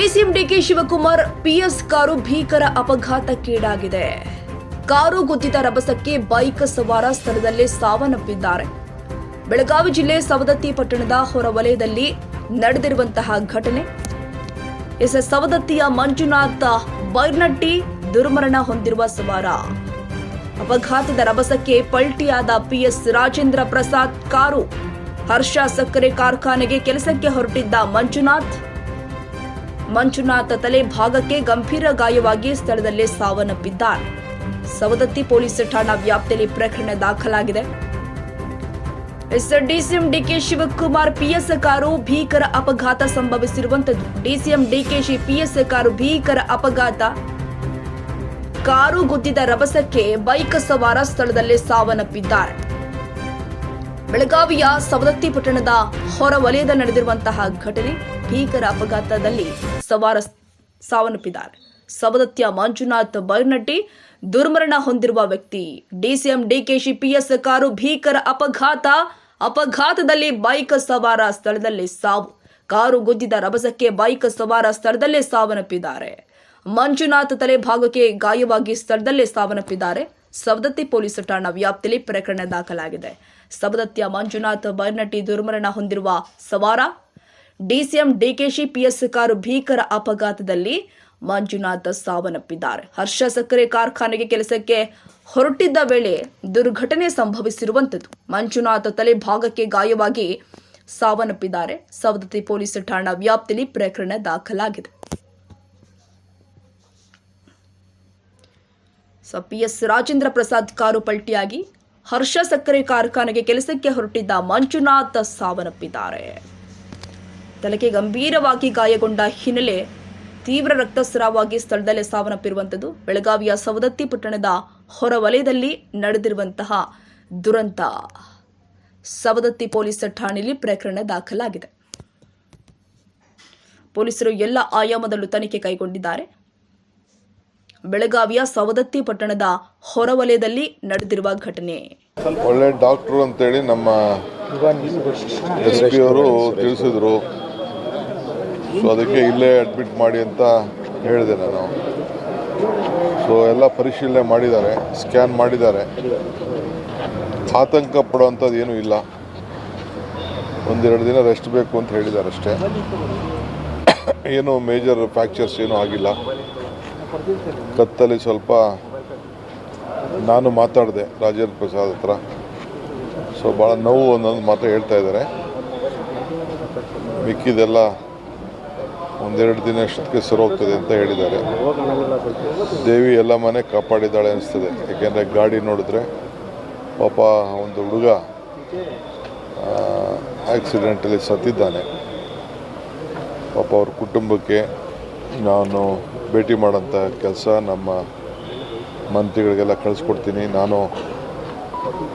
DCM DK Shivakumar PS car ಭೀಕರ ಅಪಘಾತಕ್ಕೀಡಾಗಿದೆ. Car ಗುದ್ದಿದ ರಭಸಕ್ಕೆ ಬೈಕ್ ಸವಾರ ಸ್ಥಳದಲ್ಲೇ ಸಾವನ್ನಪ್ಪಿದ್ದಾರೆ. ಬೆಳಗಾವಿ ಜಿಲ್ಲೆ ಸವದತ್ತಿ ಪಟ್ಟಣದ ಹೊರವಲಯದಲ್ಲಿ ನಡೆದಿರುವಂತಹ ಘಟನೆ. ಎಸ್ ಸವದತ್ತಿಯ ಮಂಜುನಾಥ್ ಬೈರ್ನಟ್ಟಿ ದುರ್ಮರಣ ಹೊಂದಿರುವ ಸವಾರ. ಅಪಘಾತದ ರಭಸಕ್ಕೆ ಪಲ್ಟಿಯಾದ ಪಿಎಸ್ ರಾಜೇಂದ್ರ ಪ್ರಸಾದ್ ಕಾರು. ಹರ್ಷ ಸಕ್ಕರೆ ಕಾರ್ಖಾನೆಗೆ ಕೆಲಸಕ್ಕೆ ಹೊರಟಿದ್ದ ಮಂಜುನಾಥ್ ಮಂಜುನಾಥ್ ತಲೆ ಭಾಗಕ್ಕೆ ಗಂಭೀರ ಗಾಯವಾಗಿ ಸ್ಥಳದಲ್ಲೇ ಸಾವನ್ನಪ್ಪಿದ್ದಾರೆ. ಸವದತ್ತಿ ಪೊಲೀಸ್ ಠಾಣಾ ವ್ಯಾಪ್ತಿಯಲ್ಲಿ ಪ್ರಕರಣ ದಾಖಲಾಗಿದೆ. DCM DK Shivakumar PS car ಭೀಕರ ಅಪಘಾತ ಸಂಭವಿಸಿರುವಂತದ್ದು ಡಿಸಿಎಂ ಡಿಕೆಶಿ ಪಿಎಸ್ ಕಾರು ಭೀಕರ ಅಪಘಾತ. ಕಾರು ಗುದ್ದಿದ ರಭಸಕ್ಕೆ ಬೈಕ್ ಸವಾರ ಸ್ಥಳದಲ್ಲೇ ಸಾವನ್ನಪ್ಪಿದ್ದಾರೆ. ಬೆಳಗಾವಿಯ ಸವದತ್ತಿ ಪಟ್ಟಣದ ಹೊರ ವಲಯದ ನಡೆದಿರುವಂತಹ ಘಟನೆ ಭೀಕರ ಅಪಘಾತದಲ್ಲಿ ಸವಾರ ಸಾವನ್ನಪ್ಪಿದ್ದಾರೆ. ಸವದತ್ತಿಯ ಮಂಜುನಾಥ್ ಬೈರ್ನಟ್ಟಿ ದುರ್ಮರಣ ಹೊಂದಿರುವ ವ್ಯಕ್ತಿ, ಡಿಸಿಎಂ ಡಿಕೆಶಿ ಪಿಎಸ್ ಕಾರು ಭೀಕರ ಅಪಘಾತ, ಅಪಘಾತದಲ್ಲಿ ಬೈಕ್ ಸವಾರ ಸ್ಥಳದಲ್ಲಿ ಸಾವು. ಕಾರು ಗುದ್ದಿದ ರಭಸಕ್ಕೆ ಬೈಕ್ ಸವಾರ ಸ್ಥಳದಲ್ಲೇ ಸಾವನ್ನಪ್ಪಿದ್ದಾರೆ. ಮಂಜುನಾಥ್ ತಲೆ ಭಾಗಕ್ಕೆ ಗಾಯವಾಗಿ ಸ್ಥಳದಲ್ಲೇ ಸಾವನ್ನಪ್ಪಿದ್ದಾರೆ. ಸವದತ್ತಿ ಪೊಲೀಸ್ ಠಾಣಾ ವ್ಯಾಪ್ತಿಯಲ್ಲಿ ಪ್ರಕರಣ ದಾಖಲಾಗಿದೆ. ಸವದತ್ತಿಯ ಮಂಜುನಾಥ್ ಬೈರ್ನಟ್ಟಿ ದುರ್ಮರಣ ಹೊಂದಿರುವ ಸವಾರ, ಡಿಸಿಎಂ ಡಿಕೆಶಿ ಪಿಎಸ್ ಕಾರು ಭೀಕರ ಅಪಘಾತದಲ್ಲಿ ಮಂಜುನಾಥ್ ಸಾವನ್ನಪ್ಪಿದ್ದಾರೆ. ಹರ್ಷ ಸಕ್ಕರೆ ಕಾರ್ಖಾನೆಗೆ ಕೆಲಸಕ್ಕೆ ಹೊರಟಿದ್ದ ವೇಳೆ ದುರ್ಘಟನೆ ಸಂಭವಿಸಿರುವಂಥದ್ದು. ಮಂಜುನಾಥ್ ತಲೆ ಭಾಗಕ್ಕೆ ಗಾಯವಾಗಿ ಸಾವನ್ನಪ್ಪಿದ್ದಾರೆ. ಸವದತ್ತಿ ಪೊಲೀಸ್ ಠಾಣಾ ವ್ಯಾಪ್ತಿಯಲ್ಲಿ ಪ್ರಕರಣ ದಾಖಲಾಗಿದೆ. So P S Rajendra Prasad car ಪಲ್ಟಿಯಾಗಿ Harsha ಸಕ್ಕರೆ ಕಾರ್ಖಾನೆಗೆ ಕೆಲಸಕ್ಕೆ ಹೊರಟಿದ್ದ ಮಂಜುನಾಥ ಸಾವನ್ನಪ್ಪಿದ್ದಾರೆ. ತಲೆಗೆ ಗಂಭೀರವಾಗಿ ಗಾಯಗೊಂಡ ಹಿನ್ನೆಲೆ ತೀವ್ರ ರಕ್ತಸ್ರಾವವಾಗಿ ಸ್ಥಳದಲ್ಲೇ ಸಾವನ್ನಪ್ಪಿರುವಂಥದ್ದು. ಬೆಳಗಾವಿಯ ಸವದತ್ತಿ ಪಟ್ಟಣದ ಹೊರವಲಯದಲ್ಲಿ ನಡೆದಿರುವಂತಹ ದುರಂತ. ಸವದತ್ತಿ ಪೊಲೀಸ್ ಠಾಣೆಯಲ್ಲಿ ಪ್ರಕರಣ ದಾಖಲಾಗಿದೆ. ಪೊಲೀಸರು ಎಲ್ಲ ಆಯಾಮದಲ್ಲೂ ತನಿಖೆ ಕೈಗೊಂಡಿದ್ದಾರೆ. ಬೆಳಗಾವಿಯ ಸವದತ್ತಿ ಪಟ್ಟಣದ ಹೊರವಲಯದಲ್ಲಿ ನಡೆದಿರುವ ಘಟನೆ. ಒಳ್ಳೆ ಡಾಕ್ಟ್ರು ಅಂತೇಳಿ ನಮ್ಮ ಎಸ್ ಪಿ ಅವರು ತಿಳಿಸಿದ್ರು. ಸೊ ಅದಕ್ಕೆ ಇಲ್ಲೇ ಅಡ್ಮಿಟ್ ಮಾಡಿ ಅಂತ ಹೇಳಿದೆ ನಾನು. ಸೊ ಎಲ್ಲ ಪರಿಶೀಲನೆ ಮಾಡಿದ್ದಾರೆ ಸ್ಕ್ಯಾನ್ ಮಾಡಿದ್ದಾರೆ. ಆತಂಕ ಪಡುವಂಥದ್ದು ಏನೂ ಇಲ್ಲ. ಒಂದೆರಡು ದಿನ ರೆಸ್ಟ್ ಬೇಕು ಅಂತ ಹೇಳಿದ್ದಾರೆ ಅಷ್ಟೇ. ಏನು ಮೇಜರ್ ಫ್ಯಾಕ್ಚರ್ಸ್ ಏನೂ ಆಗಿಲ್ಲ. ಕತ್ತಲ್ಲಿ ಸ್ವಲ್ಪ ನಾನು ಮಾತಾಡಿದೆ ರಾಜೇಂದ್ರ ಪ್ರಸಾದ್ ಹತ್ರ. ಸೊ ಭಾಳ ನೋವು ಅನ್ನೋದು ಮಾತ್ರ ಹೇಳ್ತಾ ಇದ್ದಾರೆ. ಮಿಕ್ಕಿದೆಲ್ಲ ಒಂದೆರಡು ದಿನ ಅಷ್ಟಕ್ಕೆ ಹೋಗ್ತದೆ ಅಂತ ಹೇಳಿದ್ದಾರೆ. ದೇವಿ ಎಲ್ಲ ಮನೆ ಕಾಪಾಡಿದ್ದಾಳೆ ಅನಿಸ್ತದೆ. ಯಾಕೆಂದರೆ ಗಾಡಿ ನೋಡಿದ್ರೆ ಪಾಪ ಒಂದು ಹುಡುಗ ಆಕ್ಸಿಡೆಂಟಲ್ಲಿ ಸತ್ತಿದ್ದಾನೆ. ಪಾಪ ಅವ್ರ ಕುಟುಂಬಕ್ಕೆ ನಾನು ಭೇಟಿ ಮಾಡೋಂಥ ಕೆಲಸ ನಮ್ಮ ಮಂತ್ರಿಗಳಿಗೆಲ್ಲ ಕಳಿಸ್ಕೊಡ್ತೀನಿ. ನಾನು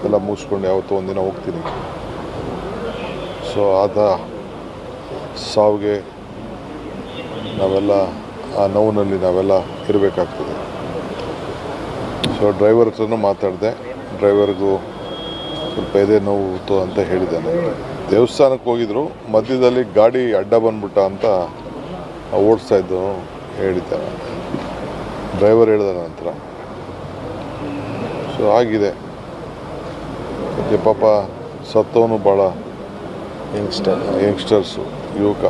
ಎಲ್ಲ ಮುಗಿಸ್ಕೊಂಡು ಯಾವತ್ತೂ ಒಂದಿನ ಹೋಗ್ತೀನಿ. ಸೊ ಆದ ಸಾವಿಗೆ ನಾವೆಲ್ಲ ಆ ನೋವಿನಲ್ಲಿ ನಾವೆಲ್ಲ ಇರಬೇಕಾಗ್ತದೆ. ಸೊ ಡ್ರೈವರ್ ಹತ್ರನೂ ಮಾತಾಡಿದೆ. ಡ್ರೈವರ್ಗೂ ಸ್ವಲ್ಪ ಎದೆ ನೋವು ಅಂತ ಹೇಳಿದ್ದಾನೆ. ದೇವಸ್ಥಾನಕ್ಕೆ ಹೋಗಿದ್ರು. ಮಧ್ಯದಲ್ಲಿ ಗಾಡಿ ಅಡ್ಡ ಬಂದ್ಬಿಟ್ಟ ಅಂತ ಓಡಿಸ್ತಾ ಇದ್ದು ಡ್ರೈವರ್ ಹೇಳಿದ ನಂತರ. ಸೊ ಆಗಿದೆ. ಮತ್ತು ಪಾಪ ಸತ್ತವನು ಭಾಳ ಯಂಗ್ಸ್ಟರ್ ಯಂಗ್ಸ್ಟರ್ಸು ಯುವಕ.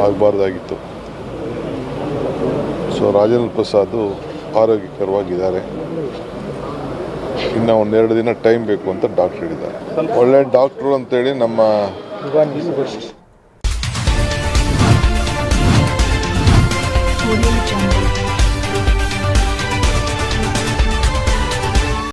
ಆಗಬಾರ್ದಾಗಿತ್ತು. ಸೊ ರಾಜೇಂದ್ರ ಪ್ರಸಾದ್ ಆರೋಗ್ಯಕರವಾಗಿದ್ದಾರೆ. ಇನ್ನು ಒಂದೆರಡು ದಿನ ಟೈಮ್ ಬೇಕು ಅಂತ ಡಾಕ್ಟ್ರ್ ಹೇಳಿದ್ದಾರೆ. ಒಳ್ಳೆ ಡಾಕ್ಟ್ರು ಅಂತೇಳಿ ನಮ್ಮ